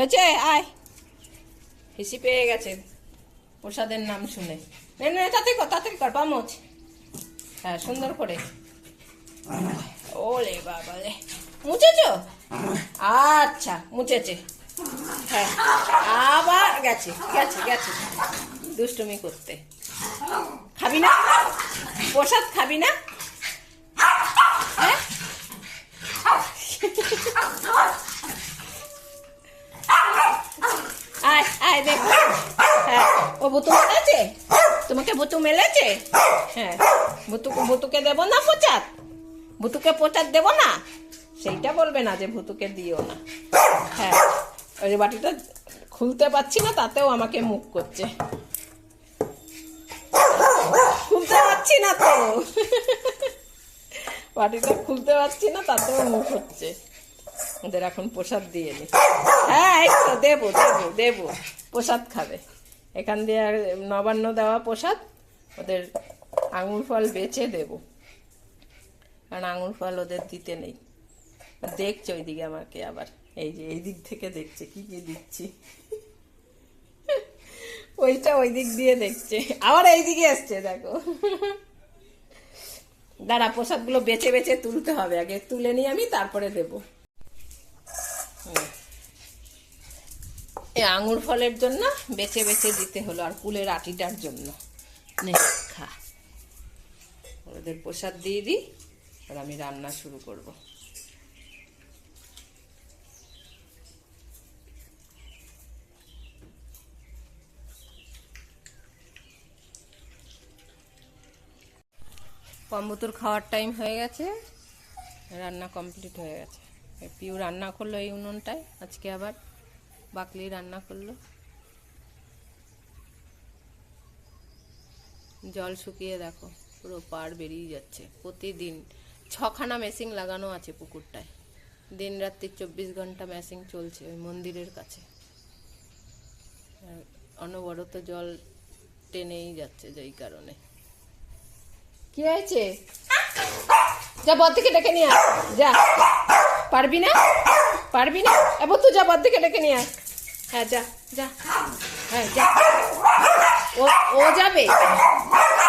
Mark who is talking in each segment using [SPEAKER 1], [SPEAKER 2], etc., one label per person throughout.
[SPEAKER 1] হয়েছে? আয়। হিসি পেয়ে গেছে। প্রসাদের নাম শুনে। নে নে তাতে কর, তাড়াতাড়ি কর পামোচ হ্যাঁ সুন্দর করে। ওলে বাবা রে। মুছেছ? আচ্ছা মুছেছে। হ্যাঁ আবার গেছে গেছে গেছে। দুষ্টুমি করতে। খাবি না? প্রসাদ খাবি না? হ্যাঁ আয় আয় দেখ হ্যাঁ ও বুতু মেলেছে? তোমাকে বুতু মেলেছে? হ্যাঁ। বুতু বুতুকে দেবো না প্রচার ভুতুকে প্রচার দেবো না? সেইটা বলবে না যে ভুতুকে দিও না। হ্যাঁ। ওই বাটিটা খুলতে পারছি না, তাতেও আমাকে মুখ করছে। খুলতে পারছি না তো। বাটিটা খুলতে পারছি না, তাতেও মুখ হচ্ছে। ওদের এখন প্রসাদ দিয়ে নি। হ্যাঁ এই তো, দেবো দেবো দেবো। প্রসাদ খাবে। এখান দিয়ে আর নবান্ন দেওয়া প্রসাদ, ওদের আঙুর ফল বেচে দেবো। কারণ আঙুর ফল ওদের দিতে নেই। দেখছে ওইদিকে আমাকে আবার, এই যে এই দিক থেকে দেখছে, কি কি দিচ্ছি। ওইটা ওই দিক দিয়ে দেখছে। আবার এই দিকে এসছে দেখো। দাঁড়া, প্রসাদগুলো বেছে বেছে তুলতে হবে। আগে তুলে নিয়ে আমি, তারপরে দেবো হুম। এই আঙুর ফলের জন্য বেছে বেছে দিতে হলো আর কুলের আটিটার জন্য। খা। ওদের প্রসাদ দিয়ে দিই আর আমি রান্না শুরু করব। কম্বুতুর খাওয়ার টাইম হয়ে গেছে, রান্না কমপ্লিট হয়ে গেছে। পিউ রান্না করল এই উনুনটায়, আজকে আবার বাকলি রান্না করল। জল শুকিয়ে দেখো, পুরো পাড় বেরিয়ে যাচ্ছে। প্রতিদিন ছখানা মেশিন লাগানো আছে পুকুরটায়। দিন রাত্রি চব্বিশ ঘণ্টা মেশিন চলছে ওই মন্দিরের কাছে। অনবরত জল টেনেই যাচ্ছে যেই কারণে। কি হয়েছে? যা বদ থেকে ডেকে নিয়ে আয়। যা। পারবি না? পারবি না? এবার তুই যা বদ থেকে ডেকে নিয়ে আয়। হ্যাঁ যা যা। হ্যাঁ যা। ও ও যাবে?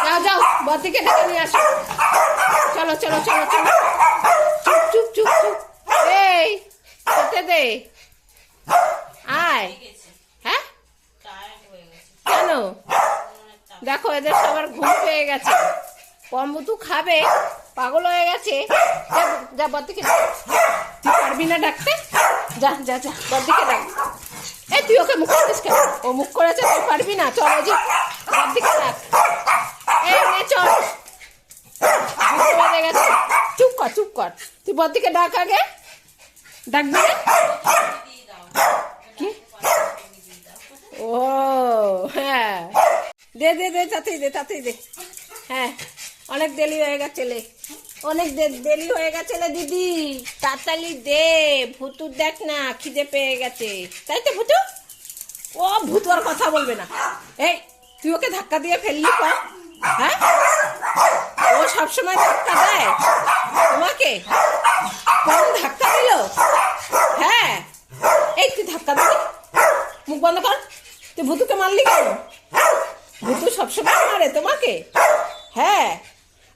[SPEAKER 1] যাও যাও বদ থেকে ডেকে নিয়ে আসো। চলো চলো চলো চলো। চুপ চুপ চুপ চুপ। এই খেতে দে। আয়। হ্যাঁ? কেন? দেখো এদের সবার ঘুম পেয়ে গেছে। কম্বুতু খাবে পাগল হয়ে গেছে। যা, যা বদিকে তুই পারবি না ডাকতে? যা যা যা বদিকে ডাক এ, তুই ওকে মুখ করিস কেন? ও মুখ করেছে, তুই পারবি না। চল, ওই যে বদিকে ডাক এই নে চল। চুপ কর চুপ কর। তুই বদিকে ডাক আগে। ডাকবি না? কি? ও হ্যাঁ। দে দে দে, তাতেই দে তাতেই দে। হ্যাঁ অনেক দেরি হয়ে গেছে লে। অনেক দেরি হয়ে গেছে লে দিদি। তাড়াতাড়ি দে ভুতু দেখ না, খিদে পেয়ে গেছে। তাই তো ভুতু? ও, ভূত আর কথা বলবে না। এই, তুই ওকে ধাক্কা দিয়ে ফেললি কম হ্যাঁ? ও সবসময় ধাক্কা দেয়। তোমাকে? কম ধাক্কা দিল? হ্যাঁ। এই, তুই ধাক্কা দিলি? মুখ বন্ধ কর। তুই ভুতুকে মারলি কেন? ভুতু সবসময় মারে তোমাকে। হ্যাঁ।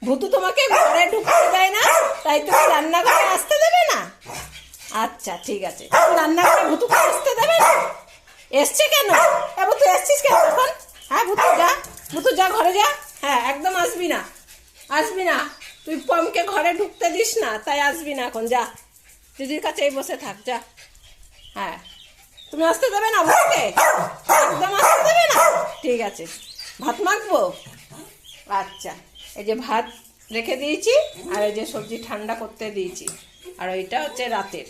[SPEAKER 1] ভুতু তোমাকে ঘরে ঢুকতে দেয় না, তাই তুমি রান্নাঘরে আসতে দেবে না? আচ্ছা ঠিক আছে। রান্নাঘরে ভুতুকে আসতে দেবে না? এসছে কেন? এ ভুতু, এসছিস কেন এখন? হ্যাঁ ভুতু, যা। ভুতু, যা, ঘরে যা। হ্যাঁ একদম আসবি না। আসবি না। তুই পমকে ঘরে ঢুকতে দিস না, তাই আসবি না এখন, যা। দিদির কাছেই বসে থাক, যা। হ্যাঁ। তুমি আসতে দেবে না ভুতুকে? একদম আসতে দেবে না? ঠিক আছে। ভাত মাখবো? আচ্ছা। এই যে ভাত রেখে দিয়েছি, আর এই যে সবজি ঠান্ডা করতে দিয়েছি। আর ওইটা হচ্ছে রাতের।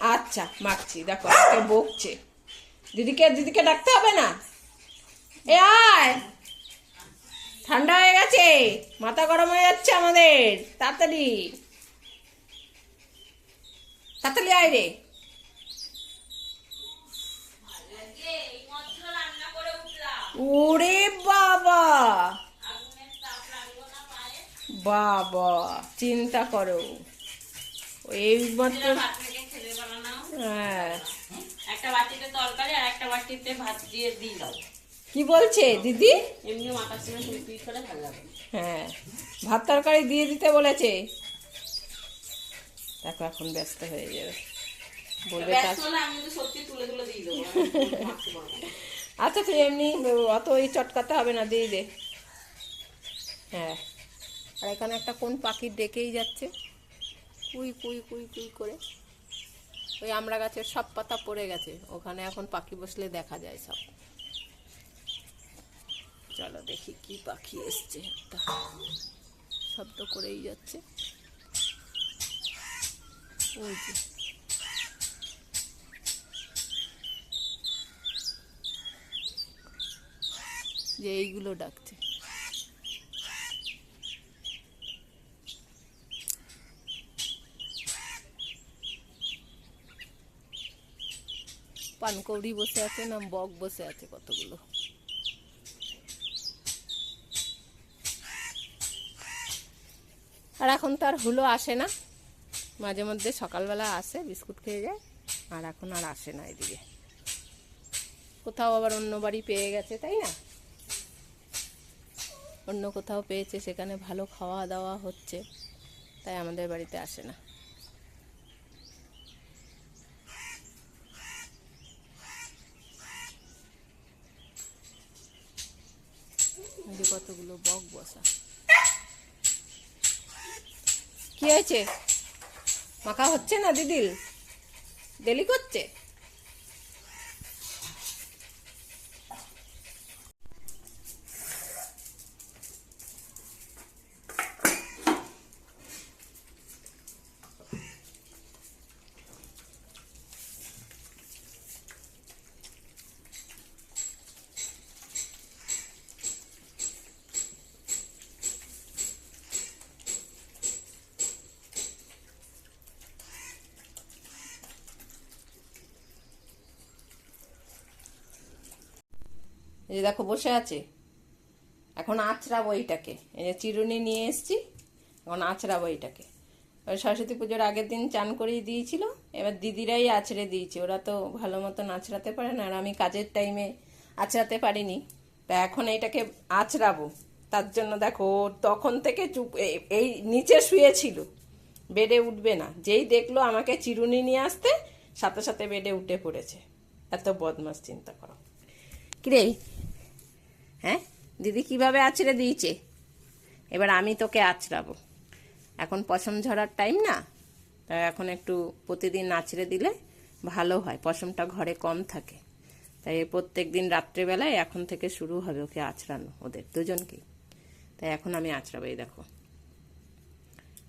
[SPEAKER 1] আচ্ছা মাখছি। দেখো, আজকে বকছে। দিদিকে দিদিকে ডাকতে হবে না? এ আয়! ঠান্ডা হয়ে গেছে। মাথা গরম হয়ে যাচ্ছে আমাদের। তাড়াতাড়ি। তাড়াতাড়ি আয় রে। ওরে বাবা। বাবা চিন্তা করো। এই মাত্র হ্যাঁ।
[SPEAKER 2] একটা বাটিতে তরকারি আর একটা বাটিতে ভাত দিয়ে দিই
[SPEAKER 1] কি বলছে দিদি?
[SPEAKER 2] এমনি মাথার সঙ্গে করে ভালো লাগবে
[SPEAKER 1] হ্যাঁ। ভাত তরকারি দিয়ে দিতে বলেছে। দেখো এখন ব্যস্ত হয়ে যাবে বলবে
[SPEAKER 2] আমি সত্যি তুলে তুলে দিয়ে দেবো।
[SPEAKER 1] আচ্ছা তুই এমনি, অত ওই চটকাতে হবে না, দিয়ে দে। হ্যাঁ। আর এখানে একটা কোন পাখি ডেকেই যাচ্ছে? কুই কুই কুই কুই করে। ওই আমড়া গাছের সব পাতা পড়ে গেছে। ওখানে এখন পাখি বসলে দেখা যায় সব। চলো দেখি কি পাখি এসছে একটা। শব্দ করেই যাচ্ছে। ওই যে। যে এইগুলো ডাকছে। পানকৌড়ি বসে আছে না বক বসে আছে কতগুলো? আর এখন তার হুলো আসে না। মাঝে মধ্যে সকালবেলা আসে, বিস্কুট খেয়ে যায়, আর এখন আর আসে না এদিকে। কোথাও আবার অন্য বাড়ি পেয়ে গেছে, তাই না? অন্য কোথাও পেয়েছে, সেখানে ভালো খাওয়া দাওয়া হচ্ছে, তাই আমাদের বাড়িতে আসে না। কতগুলো বক বসা। কি হয়েছে? মাখা হচ্ছে না দিদিল দেলি করছে? এই যে দেখো বসে আছে। এখন আঁচড়াবো এইটাকে। এই যে চিরুনি নিয়ে এসছি, এখন আঁচড়াবো এইটাকে। সরস্বতী পুজোর আগের দিন চান করেই দিয়েছিল, এবার দিদিরাই আছড়ে দিয়েছে। ওরা তো ভালো মতন আছড়াতে পারে না, আর আমি কাজের টাইমে আছড়াতে পারিনি। তা এখন এইটাকে আছড়াবো তার জন্য দেখো তখন থেকে চুপ এই নিচে শুয়েছিল। বেডে উঠবে না। যেই দেখল আমাকে চিরুনি নিয়ে আসতে, সাথে সাথে বেডে উঠে পড়েছে। এত বদমাস চিন্তা করো। কিরে হ্যাঁ? দিদি কীভাবে আছড়ে দিয়েছে? এবার আমি তোকে আছড়াবো। এখন পশম ঝরার টাইম না? তাই এখন একটু প্রতিদিন আছড়ে দিলে ভালো হয়, পশমটা ঘরে কম থাকে। তাই প্রত্যেক দিন রাত্রেবেলায় এখন থেকে শুরু হবে ওকে আছড়ানো, ওদের দুজনকেই। তাই এখন আমি আছড়াবো এই দেখো।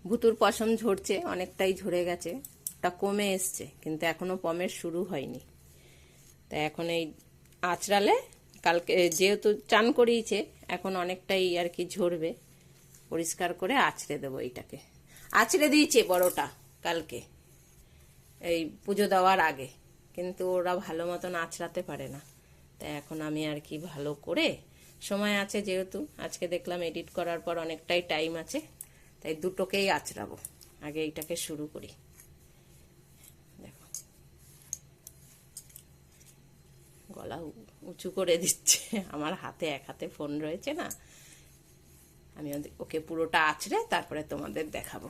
[SPEAKER 1] ভুতুর পশম ঝরছে, অনেকটাই ঝরে গেছে, ওটা কমে এসছে, কিন্তু এখনও পমের শুরু হয়নি। তাই এখন এই আঁচড়ালে কালকে যেহেতু চান করিয়েছে, এখন অনেকটাই আর কি ঝরবে। পরিষ্কার করে আছড়ে দেবো এইটাকে। আছড়ে দিয়েছে বড়টা কালকে, এই পুজো দেওয়ার আগে। কিন্তু ওরা ভালো মতন আছড়াতে পারে না। তাই এখন আমি আর কি ভালো করে, সময় আছে যেহেতু, আজকে দেখলাম এডিট করার পর অনেকটাই টাইম আছে, তাই দুটোকেই আছড়াবো। আগে এইটাকে শুরু করি। দেখো। গলা উঁচু করে দিচ্ছে। আমার হাতে এক হাতে ফোন রয়েছে না। আমি ওকে পুরোটা আছড়ে তারপরে তোমাদের দেখাবো।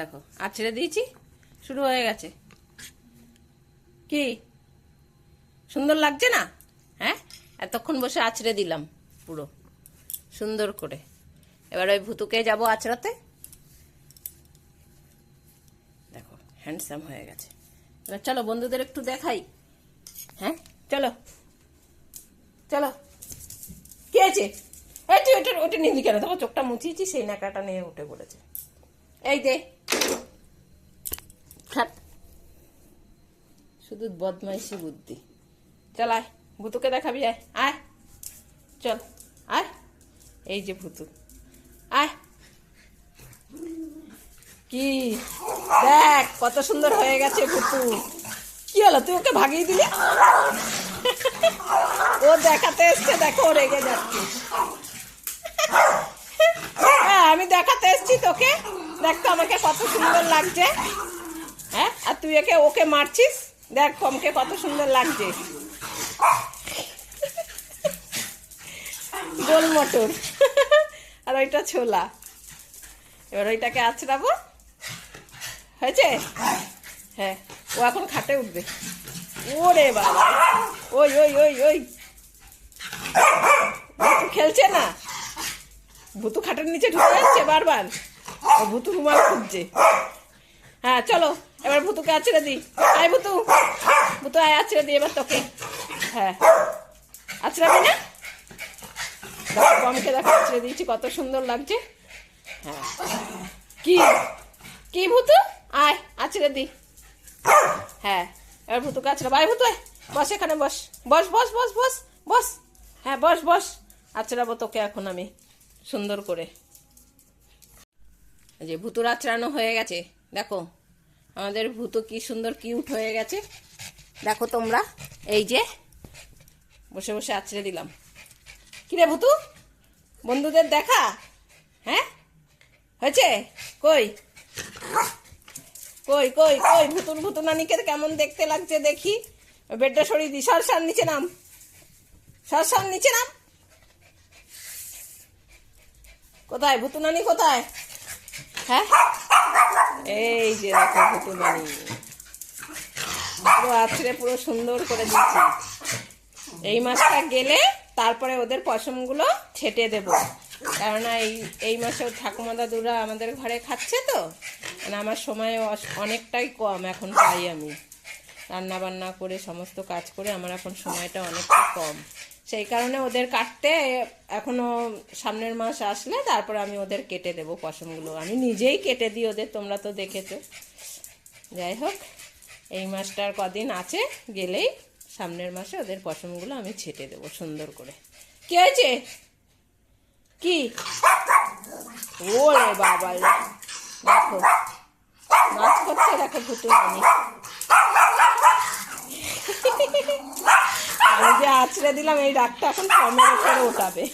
[SPEAKER 1] দেখো আছড়ে দিয়েছি, শুরু হয়ে গেছে। কি? সুন্দর লাগছে না? হ্যাঁ? এতক্ষণ বসে আছড়ে দিলাম পুরো। সুন্দর করে। এবার ওই ভুতুকে যাব আছড়াতে দেখো হ্যান্ডসাম হয়ে গেছে। এবার চলো বন্ধুদের একটু দেখাই। হ্যাঁ? চলো। চলো। কি আছে? এই তুই ওটা ওটা নিবি কেন? তোমার চোখটা মুছিয়েছি, সেই নাকাটা নিয়ে উঠে এই দে। শুধু বদমাইশি বুদ্ধি। চল আয়, ভুতুকে দেখাবি, আয়। আয়। চল। আয়। এই যে ভুতু। আয়। কি? দেখ, কত সুন্দর হয়ে গেছে পুতু কি হলো, তুই ওকে ভাগিয়ে দিলি? ও দেখাতে এসছে, দেখো, রেগে যাচ্ছে। হ্যাঁ আমি দেখাতে এসছি তোকে। দেখতো আমাকে কত সুন্দর লাগছে। হ্যাঁ আর তুই একে, ওকে মারছিস? দেখ কমকে কত সুন্দর লাগছে। গোল মটর। আর ওইটা ছোলা। এবার ওইটাকে আছড়াবো। হয়েছে? হ্যাঁ ও এখন খাটে উঠবে। ওরে বাবা। ওই ওই ওই ওই। ভুতু খেলছে না? ভুতু খাটের নিচে ঢুকে যাচ্ছে বারবার। ও ভুতু রুমাল খুঁজছে। হ্যাঁ চলো, এবার ভুতুকে আছড়ে দিই। আয় ভুতু। ভুতু, আয় আছড়ে দিই এবার তোকে। হ্যাঁ। আছড়াবি না? দেখো, কমকে দেখো আছড়ে দিয়েছি, কত সুন্দর লাগছে। হ্যাঁ। কি? কি ভুতু? আয় আছড়ে দি। হ্যাঁ এবার ভুতুকে আছড়ে বাই ভুতু বস এখানে, বস। বস বস বস বস বস। হ্যাঁ বস বস। আছড়াবো তোকে এখন আমি, সুন্দর করে। যে ভুতুর আছড়ানো হয়ে গেছে, দেখো। আমাদের ভূত কি সুন্দর, কিউট হয়ে গেছে। দেখো তোমরা, এই যে, বসে বসে আছড়ে দিলাম। কিরে ভুতু? বন্ধুদের দেখা? হ্যাঁ? হয়েছে? কই? কই কই কই ভুতুর ভুতুর নানিকে কেমন দেখতে লাগছে দেখি? বেডটা সরিয়ে দি, সর নিচে নাম। সর সর, নিচে নাম। কোথায়? ভুতুনানি কোথায়? হ্যাঁ? এই যে দেখো ভুতু নানি পুরো আছড়ে, পুরো সুন্দর করে দিচ্ছি। এই মাসটা গেলে তারপরে ওদের পশমগুলো ছেটে দেব। কেননা এই এই মাসে ওর ঠাকুমা দাদুরা আমাদের ঘরে খাচ্ছে তো। মানে আমার সময় অনেকটাই কম এখন পাই আমি। রান্না বান্না করে, সমস্ত কাজ করে আমার এখন সময়টা অনেকটা কম। সেই কারণে ওদের কাটতে এখনও সামনের মাস আসলে তারপর আমি ওদের কেটে দেবো পশমগুলো। আমি নিজেই কেটে দিই ওদের, তোমরা তো দেখেছ। যাই হোক, এই মাসটার কদিন আছে গেলেই সামনের মাসে ওদের পশমগুলো আমি ছেটে দেবো সুন্দর করে। কি হয়েছে? কি? ওরে বাবা। দেখো। নাচ করছে দেখো ভুতু রানী আমি যে আছড়ে দিলাম, এই রাগটা এখন ফর্মের উপরে ওঠাবে।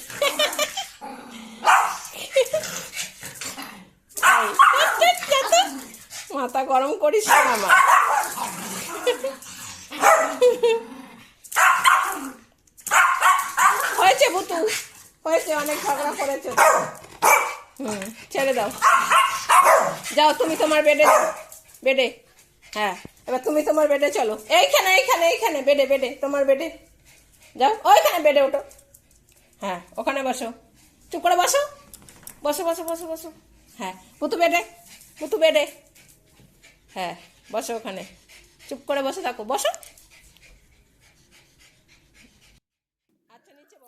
[SPEAKER 1] মাথা গরম করিস না আমার। হয়েছে, বুতু। হয়েছে, অনেক ঝগড়া করেছে। হুম, ছেড়ে দাও। যাও, তুমি তোমার বেডে বেডে হ্যাঁ এবার তুমি তোমার বেডে চলো। এইখানে এইখানে এইখানে, বেডে বেডে, তোমার বেডে। যাও, ওইখানে বেডে ওঠো। হ্যাঁ ওখানে বসো। চুপ করে বসো। বসো বসো বসো বসো। হ্যাঁ পুতু বেডে পুতু বেডে। হ্যাঁ বসো ওখানে। চুপ করে বসে থাকো। বসো।